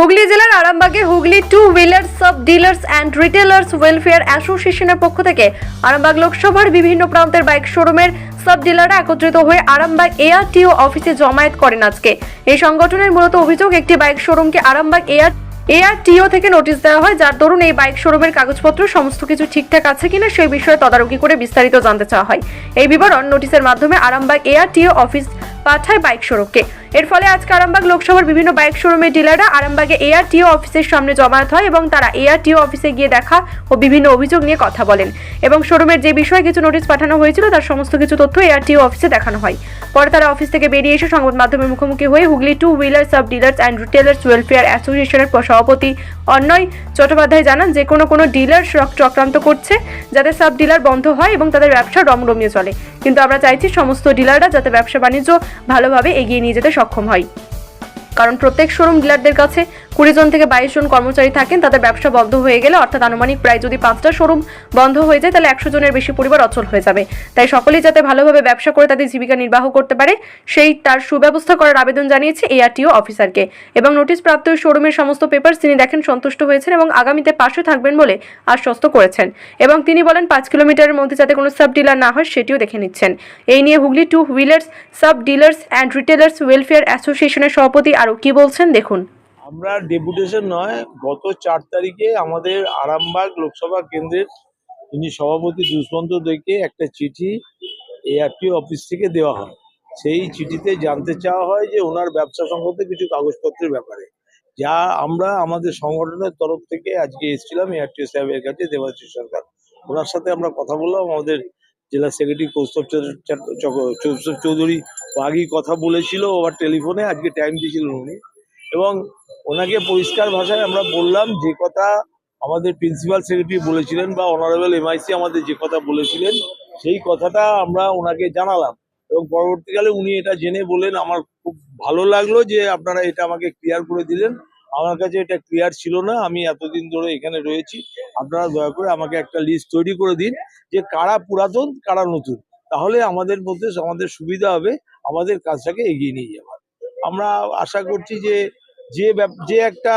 হুগলি জেলার আরামবাগে Hooghly two wheeler sub dealers and retailers welfare অ্যাসোসিয়েশনের পক্ষ থেকে আরামবাগ লোকসভার বিভিন্ন প্রান্তের বাইক শোরুমের সাব ডিলাররা একত্রিত হয়ে আরামবাগ এআরটিও অফিসে জমায়েত করেন আজকে। এই সংগঠনের মূলত অভিযোগ, একটি বাইক শোরুমকে আরামবাগ এআর এআরটিও থেকে নোটিশ দেওয়া হয়, যার দরুন এই বাইক শোরুমের কাগজপত্র, সমস্ত কিছু ঠিকঠাক আছে কিনা সেই বিষয়ে তদারকি করে বিস্তারিত জানতে চাওয়া হয়। এই বিবরণ নোটিশের মাধ্যমে আরামবাগ এআরটিও অফিস পাঠায় বাইক শোরুমকে এর ফলে আজকে আরামবাগ লোকসভার বিভিন্ন বাইক শোরুমের ডিলাররা আরামবাগে এআরটিও অফিসের সামনে জমায়েত হয় এবং তারা এআরটিও অফিসে গিয়ে দেখা ও বিভিন্ন অভিযোগ নিয়ে কথা বলেন এবং শোরুমের যে বিষয়ে কিছু নোটিশ পাঠানো হয়েছিল তার সমস্ত কিছু তথ্য এআরটিও অফিসে দেখানো হয়। পরে তারা অফিস থেকে বেরিয়ে এসে সংবাদ মাধ্যমের মুখোমুখি হয়ে Hooghly two wheeler sub dealers and retailers welfare অ্যাসোসিয়েশনের সভাপতি অন্যয় চট্টোপাধ্যায় জানান যে কোনো কোনো ডিলার চক্রান্ত করছে যাতে সাব ডিলার বন্ধ হয় এবং তাদের ব্যবসা রমরমিয়ে চলে। কিন্তু আমরা চাইছি সমস্ত ডিলাররা যাতে ব্যবসা বাণিজ্য ভালোভাবে এগিয়ে নিয়ে যেতে সক্ষম হয়। কারণ প্রত্যেক শোরুম ডিলারদের কাছে কুড়ি জন থেকে বাইশ জন কর্মচারী থাকেন, তাদের ব্যবসা বন্ধ হয়ে গেলে, অর্থাৎ আনুমানিক প্রায় যদি পাঁচটা শোরুম বন্ধ হয়ে যায়, তাহলে একশো জনের বেশি পরিবার অচল হয়ে যাবে। তাই সকলেই যাতে ভালোভাবে ব্যবসা করে তাদের জীবিকা নির্বাহ করতে পারে, সেই তার সুব্যবস্থা করার আবেদন জানিয়েছে এআরটিও অফিসারকে। এবং নোটিশ প্রাপ্ত শোরুমের সমস্ত পেপার তিনি দেখেন সন্তুষ্ট হয়েছেন এবং আগামীতে পাশে থাকবেন বলে আশ্বস্ত করেছেন। এবং তিনি বলেন, পাঁচ কিলোমিটারের মধ্যে যাতে কোনো সাব ডিলার না হয়, সেটিও দেখে নিচ্ছেন। এই নিয়ে Hooghly two wheelers sub dealers and retailers welfare অ্যাসোসিয়েশনের সভাপতি আরও কি বলছেন, দেখুন। আমরা ডেপুটেশন নয়, গত চার তারিখে আমাদের আরামবাগ লোকসভা কেন্দ্রের যিনি সভাপতি দুষ্মন্ত দেখে একটা চিঠি এআরটি অফিস থেকে দেওয়া হয়। সেই চিঠিতে জানতে চাওয়া হয় যে ওনার ব্যবসা সংক্রান্ত কিছু কাগজপত্রের ব্যাপারে। যা আমরা আমাদের সংগঠনের তরফ থেকে আজকে এসেছিলাম এআরটি সাহেবের কাছে দেবাশিস সরকার ওনার সাথে আমরা কথা বললাম, আমাদের জেলা সেক্রেটারি কৌস্তব চৌধুরী আগেই কথা বলেছিল ওবার টেলিফোনে, আজকে টাইম দিয়েছিলেন উনি। এবং ওনাকে পরিষ্কার ভাষায় আমরা বললাম যে কথা আমাদের প্রিন্সিপাল সেক্রেটারি বলেছিলেন বা অনারেবল এমআইসি আমাদের যে কথা বলেছিলেন, সেই কথাটা আমরা ওনাকে জানালাম। এবং পরবর্তীকালে উনি এটা জেনে বলেন আমার খুব ভালো লাগল যে আপনারা এটা আমাকে ক্লিয়ার করে দিলেন। আমার কাছে এটা ক্লিয়ার ছিল না, আমি এতদিন ধরে এখানে রয়েছি। আপনারা দয়া করে আমাকে একটা লিস্ট তৈরি করে দিন যে কারা পুরাতন, কারা নতুন। তাহলে আমাদের মধ্যে আমাদের সুবিধা হবে, আমাদের কাজটাকে এগিয়ে নিয়ে যাওয়ার। আমরা আশা করছি যে যে যে একটা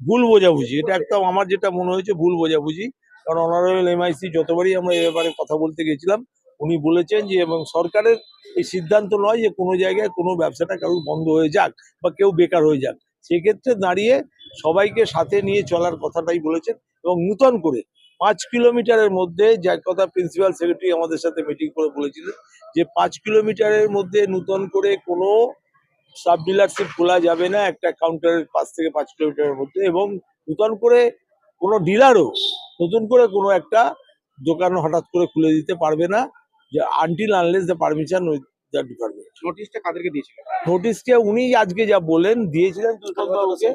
ভুল বোঝাবুঝি, এটা একটা আমার যেটা মনে হয়েছে ভুল বোঝাবুঝি, কারণ অনারেবল এমআইসি যতবারই আমরা এ ব্যাপারে কথা বলতে গেছিলাম, উনি বলেছেন যে এবং সরকারের এই সিদ্ধান্ত নয় যে কোনো জায়গায় কোনো ব্যবসাটা কারোর বন্ধ হয়ে যাক বা কেউ বেকার হয়ে যাক। সেক্ষেত্রে দাঁড়িয়ে সবাইকে সাথে নিয়ে চলার কথাটাই বলেছেন এবং নূতন করে পাঁচ কিলোমিটারের মধ্যে, যার কথা প্রিন্সিপাল সেক্রেটারি আমাদের সাথে মিটিং করে বলেছিলেন, যে পাঁচ কিলোমিটারের মধ্যে নূতন করে কোনো সাব ডিলারশিপ খোলা যাবে না একটা কাউন্টারের পাঁচ থেকে পাঁচ কিলোমিটারের মধ্যে এবং নতুন করে কোনো ডিলারও নতুন করে কোনো একটা দোকান হঠাৎ করে খুলে দিতে পারবে না যে until unless the permission with the department নোটিশটা কাদেরকে দিয়েছিলেন? নোটিশকে উনি আজকে যা বলেন দিয়েছিলেন বাবুকে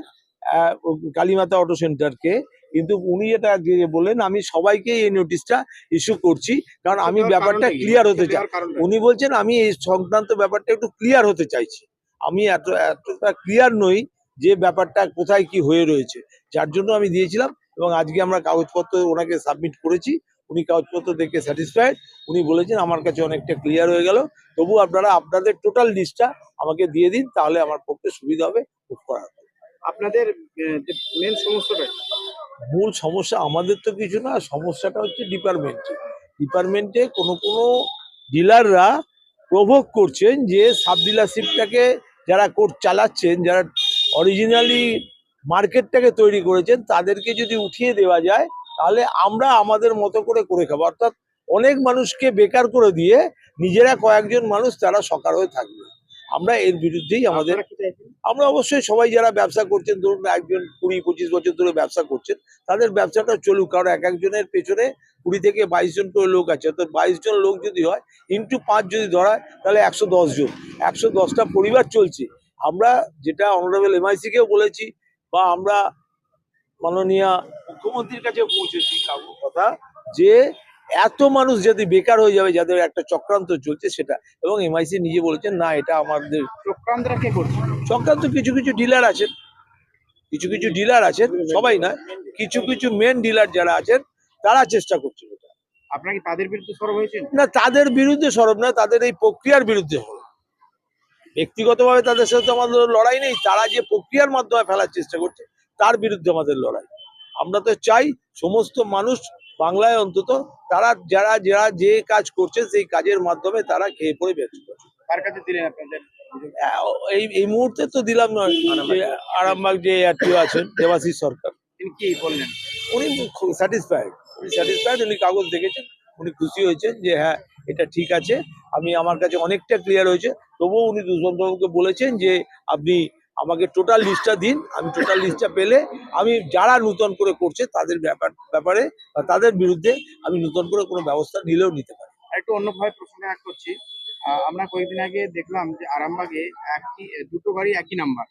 কালীমাতা অটো সেন্টারকে কিন্তু উনি যেটা আজকে যে বললেন আমি সবাইকে এই নোটিশটা ইস্যু করছি কারণ আমি ব্যাপারটা ক্লিয়ার হতে চাই? উনি বলছেন আমি এই সংক্রান্ত ব্যাপারটা একটু ক্লিয়ার হতে চাইছি। আমি এত এতটা ক্লিয়ার নই যে ব্যাপারটা কোথায় কি হয়ে রয়েছে। যার জন্য আমি দিয়েছিলাম এবং আজকে আমরা কাগজপত্র ওনাকে সাবমিট করেছি। উনি কাগজপত্র দেখে স্যাটিসফাইড উনি বলেছেন আমার কাছে অনেকটা ক্লিয়ার হয়ে গেল। তবু আপনারা আপনাদের টোটাল লিস্টটা আমাকে দিয়ে দিন তাহলে আমার পক্ষে সুবিধা হবে বুক করার আপনাদের যে মেন সমস্যাটা মূল সমস্যা আমাদের তো কিছু না সমস্যাটা হচ্ছে ডিপার্টমেন্টে ডিপার্টমেন্টে কোনো কোনো ডিলাররা প্রভোগ করছেন যে সাব ডিলারশিপটাকে যারা কোর্ট চালাচ্ছেন, যারা অরিজিনালি মার্কেটটাকে তৈরি করেছেন, তাদেরকে যদি উঠিয়ে দেওয়া যায়, তাহলে আমরা আমাদের মতো করে করে খাব। অর্থাৎ অনেক মানুষকে বেকার করে দিয়ে নিজেরা কয়েকজন মানুষ তারা সকার হয়ে থাকবে। আমরা এর বিরুদ্ধেই আমাদের? আমরা অবশ্যই সবাই যারা ব্যবসা করছেন ধরুন একজন কুড়ি পঁচিশ বছর ধরে ব্যবসা করছেন তাদের ব্যবসাটা চলুক। কারণ এক একজনের পেছনে কুড়ি থেকে বাইশ জন করে লোক আছে। অর্থাৎ বাইশ জন লোক যদি হয় ইন্টু পাঁচ যদি ধরায় তাহলে একশো দশ জন। একশো দশটা পরিবার চলছে। আমরা যেটা অনারেবল এমআইসি কেও বলেছি বা আমরা মাননীয় মুখ্যমন্ত্রীর কাছে পৌঁছেছি কথা যে এত মানুষ যদি বেকার হয়ে যাবে যাদের একটা চক্রান্ত চলছে সেটা। এবং এমআইসি নিজে বলেছেন না এটা আমাদের চক্রান্তরা কে করছে? সংক্রান্ত কিছু কিছু ডিলার আছেন। কিছু কিছু ডিলার আছেন সবাই না কিছু কিছু মেন ডিলার যারা আছেন তারা চেষ্টা করছেন এটা। আপনারা কি তাদের বিরুদ্ধে সরব হয়েছেন? না তাদের বিরুদ্ধে সরব না তাদের এই প্রক্রিয়ার বিরুদ্ধে ব্যক্তিগতভাবে তাদের সাথে তো আমাদের লড়াই নেই তারা যে প্রক্রিয়ার মাধ্যমে ফেলার চেষ্টা করছে তার বিরুদ্ধে আমাদের লড়াই। আমরা তো চাই সমস্ত মানুষ বাংলায় অন্তত তারা যারা যারা যে কাজ করছে সেই কাজের মাধ্যমে তারা খেয়ে পড়ে বেঁচে যাচ্ছে। কার কাছে দিলেন আপনাদের? এই এই মুহূর্তে তো দিলাম নয় আরামবাগ। যে আত্মীয় আছেন দেবাশিস সরকার। তিনি কি বললেন? উনি স্যাটিসফাইড উনি স্যাটিসফাইড উনি কাগজ দেখেছেন উনি খুশি হয়েছেন যে হ্যাঁ এটা ঠিক আছে আমি আমার কাছে অনেকটা ক্লিয়ার হয়েছে। তবুও উনি দুষ্মন্তবাবুকে বলেছেন যে আপনি আমাকে টোটাল লিস্টটা দিন আমি টোটাল লিস্টটা পেলে আমি যারা নূতন করে করছে তাদের ব্যাপার ব্যাপারে বা তাদের বিরুদ্ধে আমি নূতন করে কোনো ব্যবস্থা নিলেও নিতে পারি। একটু অন্যভাবে প্রশ্ন এক করছি। আমরা কয়েকদিন আগে দেখলাম যে আরামবাগে একই দুটো গাড়ি একই নাম্বার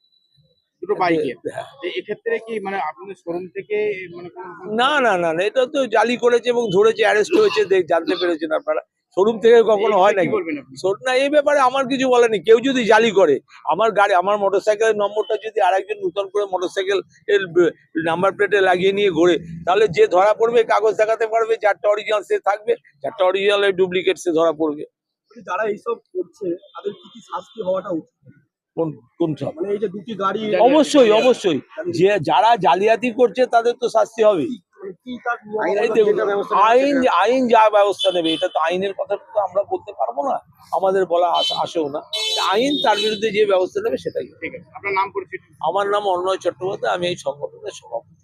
দুটো বাইকে হ্যাঁ। এক্ষেত্রে কি মানে আপনাদের শোরুম থেকে মানে না না না এটা তো জালি করেছে এবং ধরেছে অ্যারেস্ট হয়েছে জানতে পেরেছেন আপনারা। শোরুম থেকে কখনো হয় নাকি? না এই ব্যাপারে আমার কিছু বলেনি কেউ যদি জালি করে আমার গাড়ি আমার মোটরসাইকেলের নম্বরটা যদি আরেকজন নতুন করে মোটরসাইকেল নাম্বার প্লেটে লাগিয়ে নিয়ে ঘোরে তাহলে যে ধরা পড়বে কাগজ দেখাতে পারবে চারটা অরিজিনাল সে থাকবে চারটা অরিজিনাল ডুপ্লিকেট সে ধরা পড়বে। যারা এইসব করছে তাদের কি কি শাস্তি হওয়াটা উচিত? কোন কোন সব? মানে এই যে দুটি গাড়ি অবশ্যই অবশ্যই। যে যারা জালিয়াতি করছে তাদের তো শাস্তি হবেই। মানে আইন আইন যা ব্যবস্থা নেবে এটা তো আইনের কথা তো আমরা বলতে পারব না। আমাদের বলা আস- আসেও না। আইন তার বিরুদ্ধে যে ব্যবস্থা নেবে সেটাই ঠিক আছে। আপনার নাম পরিচিত? আমার নাম অন্নয় চট্টোপাধ্যায় আমি এই সংগঠনের সভাপতি।